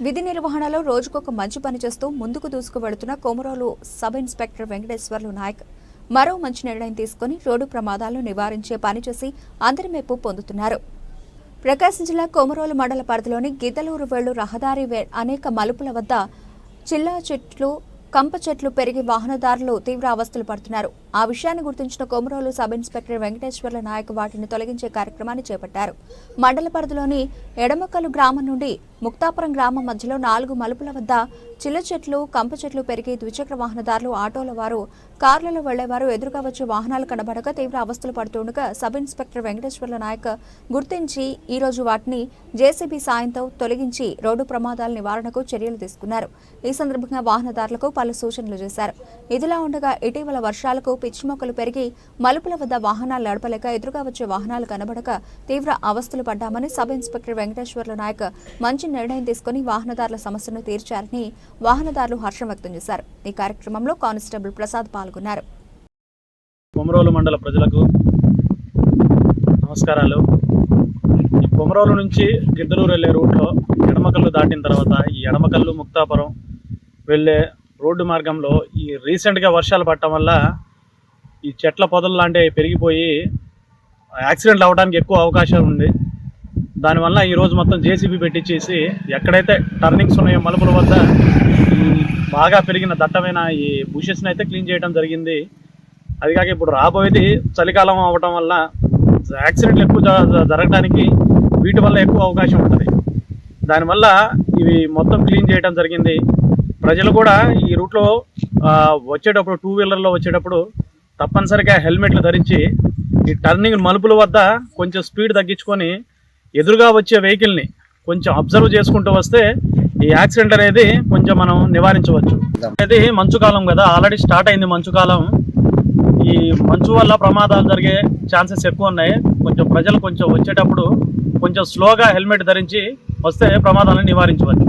విధి నిర్వహణలో రోజుకొక మంచి పని చేస్తూ ముందుకు దూసుకు వెళుతున్న సబ్ ఇన్స్పెక్టర్ వెంకటేశ్వర్లు నాయక్ మరో మంచి నిర్ణయం తీసుకుని రోడ్డు ప్రమాదాలను నివారించే పని చేసి అందరి మెప్పు పొందుతున్నారు. ప్రకాశం జిల్లా కోమరోలు మండల పరిధిలోని గిద్దలూరు వెళ్ళు రహదారి అనేక మలుపుల వద్ద చిల్లా చెట్లు కంప చెట్లు పెరిగి వాహనదారులు తీవ్ర అవస్థలు పడుతున్నారు. ఆ విషయాన్ని గుర్తించిన కొమరోలు సబ్ ఇన్స్పెక్టర్ వెంకటేశ్వర్ల నాయక్ వాటిని తొలగించే కార్యక్రమాన్ని చేపట్టారు. మండల పరిధిలోని ఎడమకలు గ్రామం నుండి ముక్తాపురం గ్రామం మధ్యలో నాలుగు మలుపుల వద్ద చిల్ల చెట్లు కంప చెట్లు పెరిగి ద్విచక్ర వాహనదారులు ఆటోల వారు కార్లలో వెళ్ళేవారు ఎదురుగా వచ్చే వాహనాలు కనబడక తీవ్ర అవస్థలు పడుతుండగా సబ్ ఇన్స్పెక్టర్ వెంకటేశ్వర్ల నాయక్ గుర్తించి ఈ రోజు వాటిని జేసీబీ సాయంతో తొలగించి రోడ్డు ప్రమాదాల నివారణకు చర్యలు తీసుకున్నారు. ఈ సందర్భంగా వాహనదారులకు పలు సూచనలు చేశారు. ఇదిలా ఉండగా ఇటీవల వర్షాలకు పిచ్చి మొక్కలు పెరిగి మలుపుల వద్ద వాహనాలు నడపలేక ఎదురుగా వచ్చే వాహనాలు కనబడక తీవ్ర అవస్థలు పడ్డామని సబ్ ఇన్స్పెక్టర్ వెంకటేశ్వర్ల నాయక్ మంచి నిర్ణయం తీసుకుని వాహనదారుల సమస్యను తీర్చారని వాహనదారులు హర్షం వ్యక్తం చేశారు. ఈ కార్యక్రమంలో కానిస్టేబుల్ ప్రసాద్ పాల్గొన్నారు. కొమరోలు మండల ప్రజలకు నమస్కారాలు. ఈ కొమరోలు నుంచి గిద్దలూరు వెళ్ళే రూట్లో ఎడమకల్లు దాటిన తర్వాత ఈ ఎడమకల్లు ముక్తాపురం వెళ్ళే రోడ్డు మార్గంలో ఈ రీసెంట్గా వర్షాలు పడటం వల్ల ఈ చెట్ల పొదలు లాంటివి పెరిగిపోయి యాక్సిడెంట్లు అవ్వడానికి ఎక్కువ అవకాశం ఉంది. దానివల్ల ఈరోజు మొత్తం జేసీబీ పెట్టించేసి ఎక్కడైతే టర్నింగ్స్ ఉన్నాయో మలుపుల వద్ద బాగా పెరిగిన దట్టమైన ఈ బుషెస్ని అయితే క్లీన్ చేయడం జరిగింది. అది కాక ఇప్పుడు రాబోయేది చలికాలం అవ్వటం వల్ల యాక్సిడెంట్లు ఎక్కువ జరగడానికి వీటి వల్ల ఎక్కువ అవకాశం ఉంటుంది. దానివల్ల ఇవి మొత్తం క్లీన్ చేయడం జరిగింది. ప్రజలు కూడా ఈ రూట్లో వచ్చేటప్పుడు టూ వీలర్లో వచ్చేటప్పుడు తప్పనిసరిగా హెల్మెట్లు ధరించి ఈ టర్నింగ్ మలుపుల వద్ద కొంచెం స్పీడ్ తగ్గించుకొని ఎదురుగా వచ్చే వెహికల్ని కొంచెం అబ్జర్వ్ చేసుకుంటూ వస్తే ఈ యాక్సిడెంట్ అనేది కొంచెం మనం నివారించవచ్చు. అనేది మంచు కాలం కదా ఆల్రెడీ స్టార్ట్ అయింది మంచు కాలం. ఈ మంచు వల్ల ప్రమాదాలు జరిగే ఛాన్సెస్ ఎక్కువ ఉన్నాయి. కొంచెం ప్రజలు కొంచెం వచ్చేటప్పుడు కొంచెం స్లోగా హెల్మెట్ ధరించి వస్తే ప్రమాదాలను నివారించవచ్చు.